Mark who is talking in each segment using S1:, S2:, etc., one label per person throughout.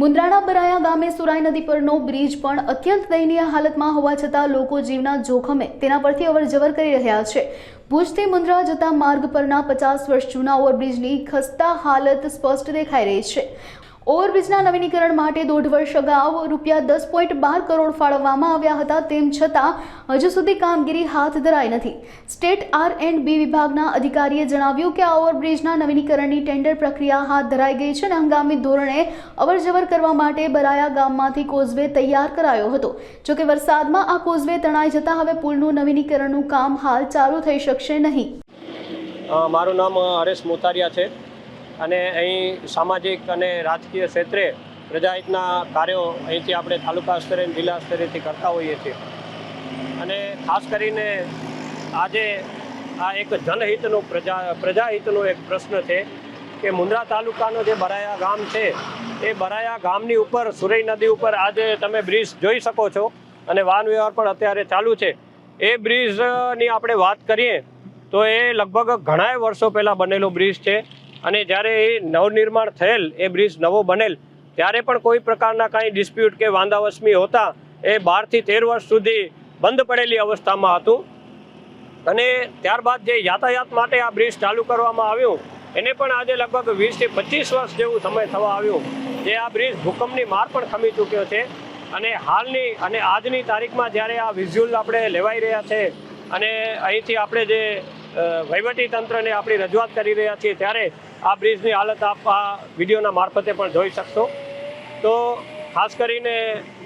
S1: મુન્દ્રાના બરાયા ગામે સુરાઈ નદી પરનો બ્રિજ પણ અત્યંત દયનીય હાલતમાં હોવા છતાં લોકો જીવના જોખમે તેના પરથી અવરજવર કરી રહ્યા છે. ભુજથી મુન્દ્રા જતા માર્ગ પરના પચાસ વર્ષ જૂના ઓવરબ્રિજની ખસ્તા હાલત સ્પષ્ટ દેખાઈ રહી છે. ઓવરબ્રિજના નવીનીકરણ માટે દોઢ વર્ષ અગાઉ રૂપિયા દસ પોઈન્ટ બાર કરોડ ફાળવવામાં આવ્યા હતા, તેમ છતાં હજુ સુધી કામગીરી હાથ ધરાઈ નથી. સ્ટેટ આર એન્ડ બી વિભાગના અધિકારીએ જણાવ્યું કે આ ઓવરબ્રિજના નવીનીકરણની ટેન્ડર પ્રક્રિયા હાથ ધરાઈ ગઈ છે અને હંગામી ધોરણે અવરજવર કરવા માટે બરાયા ગામમાંથી કોઝવે તૈયાર કરાયો હતો. જોકે વરસાદમાં આ કોઝવે તણાઈ જતા હવે પુલનું નવીનીકરણનું કામ હાલ ચાલુ થઈ શકશે નહીં.
S2: મારું નામ હરેશ મોતારિયા છે. અને અહીં સામાજિક અને રાજકીય ક્ષેત્રે પ્રજાહિતના કાર્યો અહીંથી આપણે તાલુકા સ્તરે જિલ્લા સ્તરેથી કરતા હોઈએ છીએ. અને ખાસ કરીને આજે આ એક જનહિતનો પ્રજા, પ્રજાહિતનો એક પ્રશ્ન છે કે મુન્દ્રા તાલુકાનો જે બરાયા ગામ છે, એ બરાયા ગામની ઉપર, સુરઈ નદી ઉપર આજે તમે બ્રિજ જોઈ શકો છો અને વાહન વ્યવહાર પણ અત્યારે ચાલુ છે. એ બ્રિજની આપણે વાત કરીએ તો એ લગભગ ઘણાય વર્ષો પહેલાં બનેલો બ્રિજ છે. અને જ્યારે એ નવનિર્માણ થયેલ, એ બ્રિજ નવો બનેલ, ત્યારે પણ કોઈ પ્રકારના કાંઈ ડિસ્પ્યુટ કે વાંધાવસમી હોતા એ બારથી તેર વર્ષ સુધી બંધ પડેલી અવસ્થામાં હતું. અને ત્યારબાદ જે યાતાયાત માટે આ બ્રિજ ચાલુ કરવામાં આવ્યું, એને પણ આજે લગભગ વીસથી પચીસ વર્ષ જેવું સમય થવા આવ્યું. જે આ બ્રિજ ભૂકંપની માર પણ ખમી ચૂક્યો છે. અને હાલની અને આજની તારીખમાં જ્યારે આ વિઝ્યુઅલ આપણે લેવાઈ રહ્યા છે, અને અહીંથી આપણે જે વહીવટી તંત્રને આપણી રજૂઆત કરી રહ્યા છીએ ત્યારે આ બ્રિજની હાલત આપ આ વિડીયોના મારફતે પણ જોઈ શકશો. તો ખાસ કરીને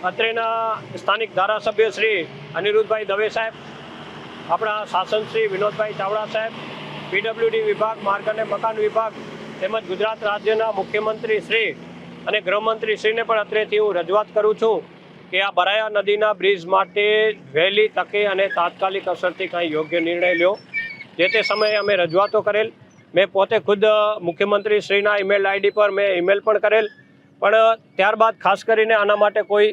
S2: અત્રેના સ્થાનિક ધારાસભ્ય શ્રી અનિરુદ્ધભાઈ દવે સાહેબ, આપણા શાસન શ્રી વિનોદભાઈ ચાવડા સાહેબ, પીડબ્લ્યુડી વિભાગ, માર્ગ અને મકાન વિભાગ તેમજ ગુજરાત રાજ્યના મુખ્યમંત્રી શ્રી અને ગૃહમંત્રી શ્રીને પણ અત્રેથી હું રજૂઆત કરું છું કે આ બરાયા નદીના બ્રિજ માટે વહેલી તકે અને તાત્કાલિક અસરથી કાંઈ યોગ્ય નિર્ણય લ્યો. જે તે સમયે અમે રજૂઆતો કરેલ. મેં પોતે ખુદ મુખ્યમંત્રી શ્રીના ઈમેલ આઈડી પર મેં ઈમેલ પણ કરેલ. પણ ત્યારબાદ ખાસ કરીને આના માટે કોઈ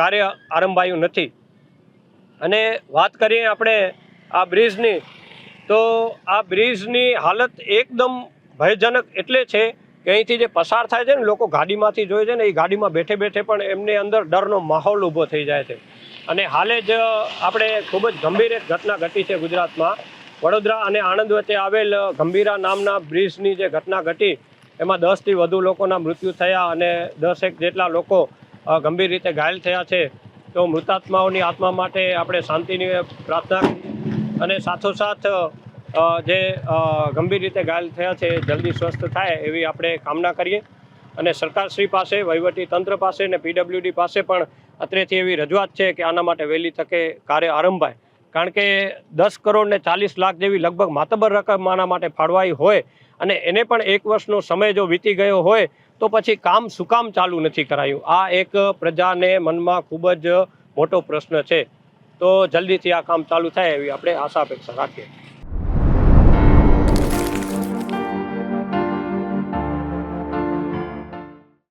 S2: કાર્ય આરંભાયું નથી. અને વાત કરીએ આપણે આ બ્રિજની, તો આ બ્રિજની હાલત એકદમ ભયજનક એટલે છે કે અહીંથી જે પસાર થાય છે ને, લોકો ગાડીમાંથી જોઈ છે ને, એ ગાડીમાં બેઠે બેઠે પણ એમની અંદર ડરનો માહોલ ઊભો થઈ જાય છે. અને હાલે જ આપણે ખૂબ જ ગંભીર એક ઘટના ઘટી છે ગુજરાતમાં. વડોદરા અને આણંદ વચ્ચે આવેલ ગંભીરા નામના બ્રિજની જે ઘટના ઘટી, એમાં દસથી વધુ લોકોના મૃત્યુ થયા અને દસેક જેટલા લોકો ગંભીર રીતે ઘાયલ થયા છે. તો મૃતાત્માઓની આત્મા માટે આપણે શાંતિની પ્રાર્થના કરી અને સાથોસાથ જે ગંભીર રીતે ઘાયલ થયા છે, જલ્દી સ્વસ્થ થાય એવી આપણે કામના કરીએ. અને સરકારશ્રી પાસે, વહીવટી તંત્ર પાસે અને પીડબ્લ્યુડી પાસે પણ અત્રેથી એવી રજૂઆત છે કે આના માટે વહેલી તકે કાર્ય આરંભાય. કારણ કે દસ કરોડ ને ચાલીસ લાખ જેવી લગભગ માતબર રકમ આના માટે ફાળવાઈ હોય અને એને પણ એક વર્ષનો સમય જો વીતી ગયો હોય તો પછી કામ શું કામ ચાલુ નથી કરાયું. આ એક પ્રજાને મનમાં ખૂબ જ મોટો પ્રશ્ન છે. તો જલ્દીથી આ કામ ચાલુ થાય એવી આપણે આશા અપેક્ષા રાખીએ.